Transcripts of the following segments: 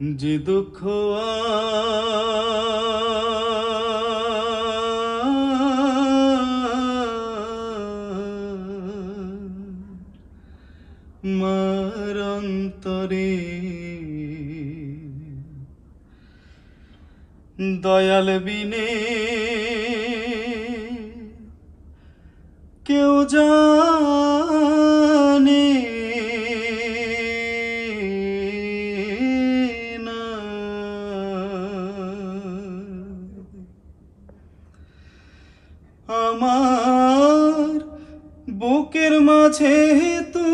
যে দুঃখ মারন্তরে দয়াল বিনে কেউ জানে বুকের মাঝে তু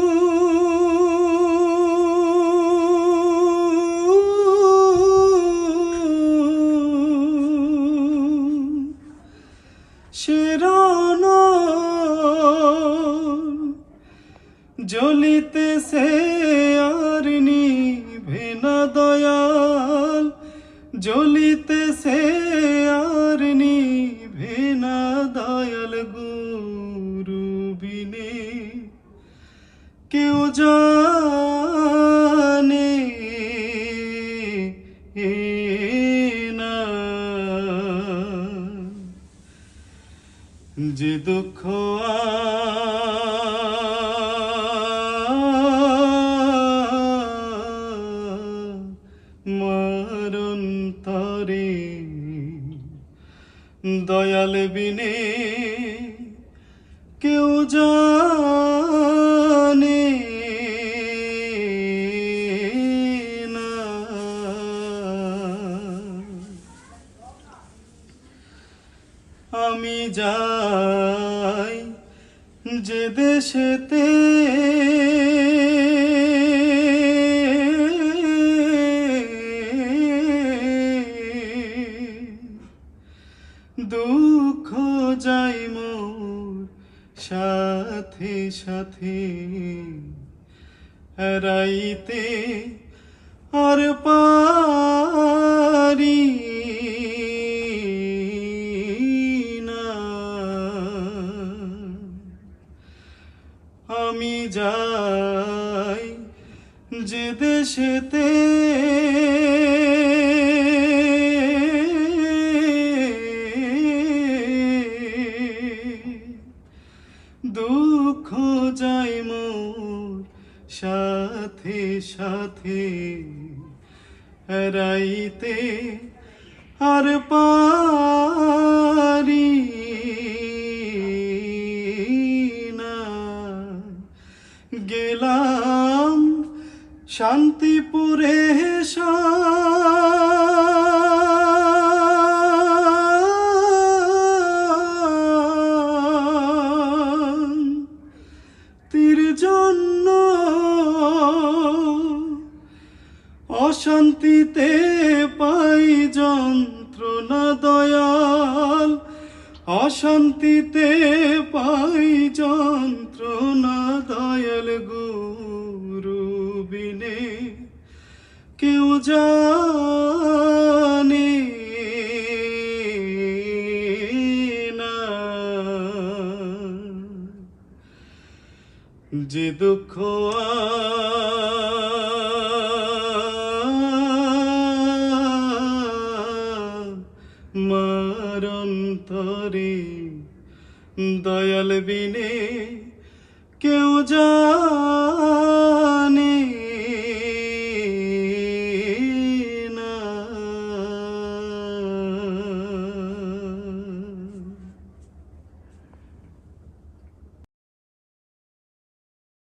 শিরন জ্বলিতেছে আর নিভে দয়াল জ্বলিতেছে আর নিভে কেউ জানে যে দুঃখ মরণ তরে দয়াল বিনে কেউ জানে আমি যাই যে দেশেতে। দুঃখ যাই মোর সাথে সাথে রাইতে আর পারি যাই যে দেশেতে দুঃখ যাই মোর সাথে সাথে। রাইতে আর পারি শান্তিপুরে তীর জন্য অশান্তিতে পাই যন্ত্রণা দয়াল। অশান্তিতে পাই যন্ত্রণা জানে না। যে দুঃখ মারন্তরে দয়াল বিনে কেউ যা